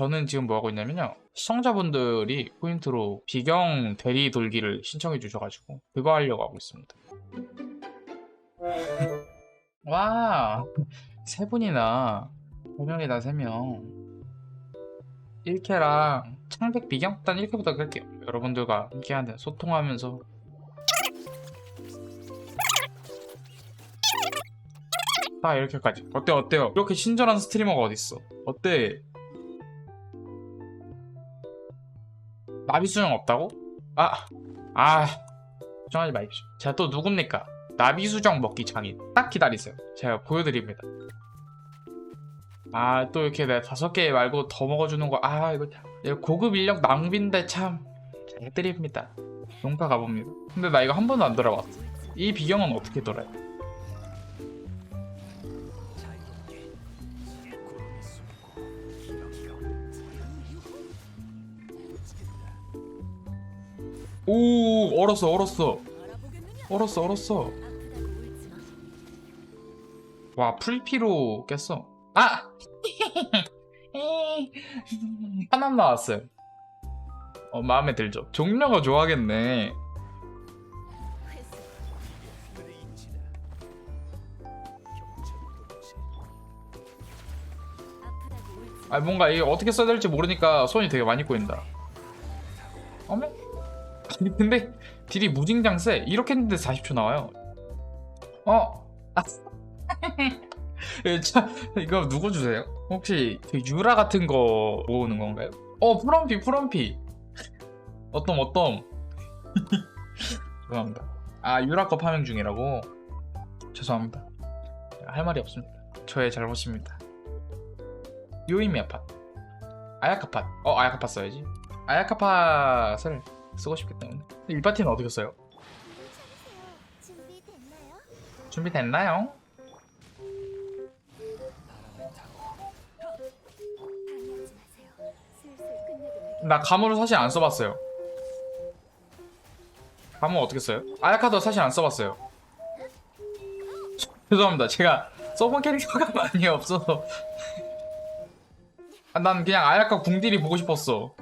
저는 지금 뭐 하고 있냐면요. 시청자분들이 포인트로 비경 대리 돌기를 신청해 주셔가지고 그거 하려고 하고 있습니다. 와, 세 분이나 세 명이다 세 명. 1캐랑 창백 비경 일단 1캐부터 끌게요. 여러분들과 함께하는 소통하면서 딱 이렇게까지. 어때 어때요? 이렇게 친절한 스트리머가 어딨어? 어때? 나비 수정 없다고? 아, 아, 걱정하지 마십시오. 제가 또 누굽니까? 나비 수정 먹기 장인. 딱 기다리세요. 제가 보여드립니다. 아, 또 이렇게 내가 다섯 개 말고 더 먹어주는 거, 아, 이거 참. 고급 인력 낭비인데 참. 잘 해드립니다. 용파 가봅니다. 근데 나 이거 한 번도 안 돌아봤어. 이 비경은 어떻게 돌아요? 오, 얼었어, 얼었어. 얼었어, 얼었어. 와, 풀피로 깼어. 아! 하나 나왔어요. 어, 마음에 들죠? 종려가 좋아하겠네. 아, 뭔가 이게 어떻게 써야 될지 모르니까 손이 되게 많이 꼬인다. 어메? 근데 딜이 무진장 세. 이렇게 했는데 40초 나와요. 어? 아. 예, 자, 이거 누구 주세요? 혹시 그 유라 같은 거 모으는 건가요? 어, 프럼피, 프럼피. 어떤, 어떤. 죄송합니다. 아, 유라 거 파밍 중이라고? 죄송합니다. 할 말이 없습니다. 저의 잘못입니다. 요이미 아 팟. 아야카 팟. 어, 아야카 팟 써야지. 아야카 팟을 쓰고 싶기 때문에. 이 파티는 어떻게 써요? 준비됐나요? 나 가물을 사실 안 써봤어요. 가물 어떻게 써요? 아야카도 사실 안 써봤어요. 죄송합니다. 제가 써본 캐릭터가 많이 없어서. 아, 난 그냥 아야카 궁딜이 보고 싶었어.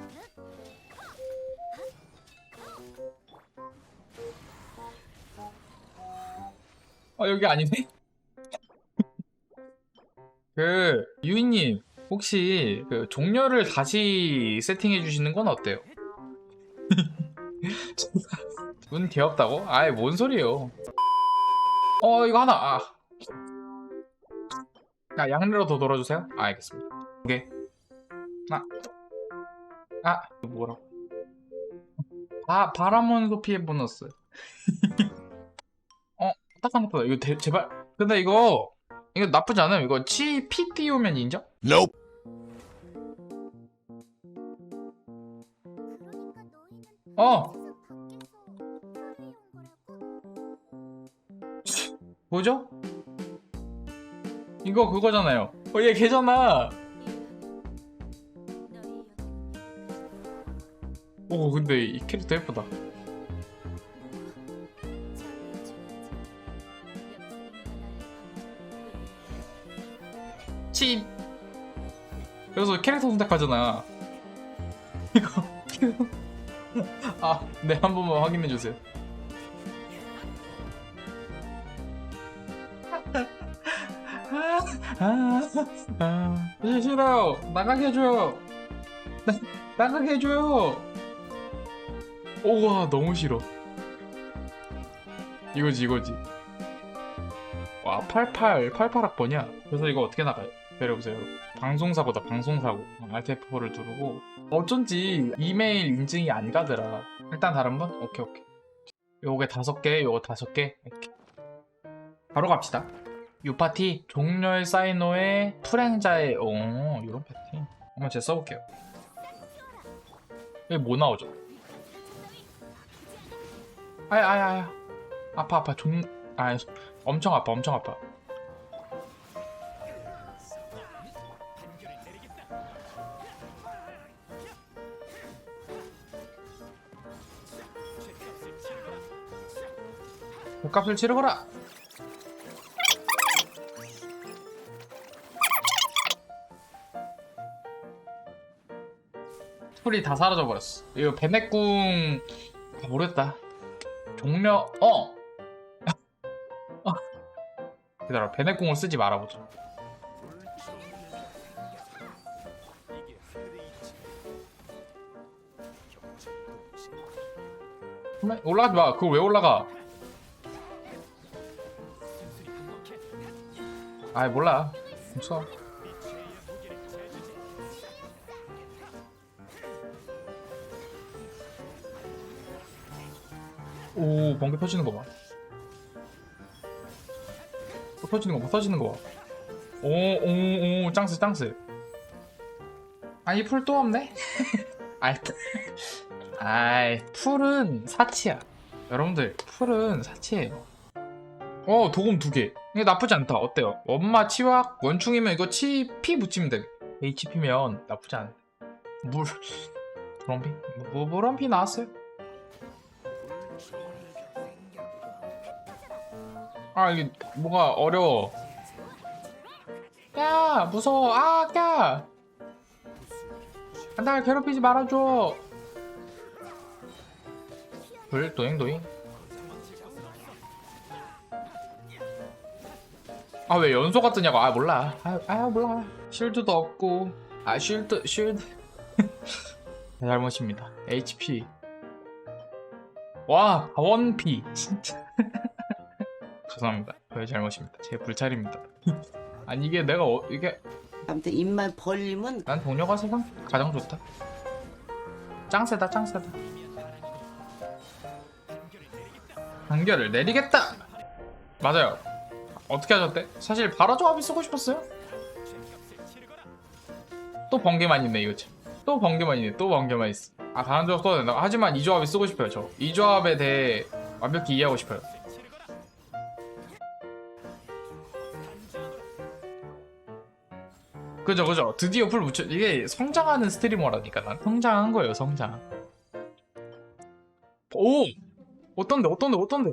아 여기 아니네? 그 유이님 혹시 그 종료를 다시 세팅해 주시는 건 어때요? 운 귀엽다고? 아이 뭔 소리예요? 어 이거 하나 아. 야 양내로 더 돌아주세요. 아, 알겠습니다. 오케이. 아, 아 이거 뭐라고? 아 바람온 소피의 보너스. 어 딱한 것보다 이거 대, 제발. 근데 이거 이거 나쁘지 않아요. 이거 치 피 띄우면 인정? Nope. 어? 뭐죠? 이거 그거잖아요. 어, 얘 걔잖아. 오, 근데 이 캐릭터 예쁘다. 치. 그래서 캐릭터 선택하잖아. 이거. 아, 네, 한 번만 확인해 주세요. 아, 아, 아, 싫어요. 나가게 해줘요. 나, 나가게 해줘요. 오와 너무 싫어. 이거지 이거지. 와 88, 88학번이야. 그래서 이거 어떻게 나가요? 내려보세요. 방송사고다 방송사고. Alt F4를 누르고 어쩐지 이메일 인증이 안 가더라. 일단 다른 분? 오케이 오케이. 요게 다섯 개, 요거 다섯 개. 이렇게. 바로 갑시다. 요 파티 종렬 사이노의 프랭자의 오 요런 파티. 한번 제가 써볼게요. 여기 뭐 나오죠? 아야 아야 아야 아파 아파 좀아 엄청 아파 엄청 아파 값을 치르거라 풀이 다 사라져 버렸어. 이거 베네궁 아, 모르겠다. 종려 어. 어. 기다려. 베네궁을 쓰지 말아보자. 올라가지 마. 그걸 왜 올라가? 아이 몰라. 없어. 오 번개 터지는 거 봐. 또 터지는 거 봐. 터지는 거 봐. 오오오 짱스 짱스. 아이 풀또 없네. 아이 풀. 아이 풀은 사치야. 여러분들 풀은 사치예요. 어 도금 두 개. 이게 나쁘지 않다. 어때요? 엄마 치약 원충이면 이거 치 피 붙이면 돼. HP면 나쁘지 않아. 물 브럼피 뭐 브럼피 나왔어요? 아 이게 뭐가 어려워. 야 무서워 아야 날 괴롭히지 말아줘. 불 도잉 도잉. 아 왜 연소가 뜨냐고. 아 몰라. 아, 아 몰라. 쉴드도 없고. 아 쉴드 쉴드. 제 잘못입니다. HP. 와 원피. 진짜. 죄송합니다. 저의 잘못입니다. 제 불찰입니다. 아니 이게 내가 어, 이게 아무튼 입만 벌리면 난 동료가 세상 가장 좋다. 짱세다 짱세다. 단결을 내리겠다. 맞아요 어떻게 하셨대? 사실 바로 조합이 쓰고 싶었어요? 또 번개만 있네 이거 참. 또 번개만 있네 또 번개만 있어 아 다른 조합 써도 된다. 하지만 이 조합이 쓰고 싶어요 저 이 조합에 대해 완벽히 이해하고 싶어요. 그죠 그죠. 드디어 풀 붙여 이게 성장하는 스트리머라니까 난. 성장한 거예요 성장. 오! 어떤데 어떤데 어떤데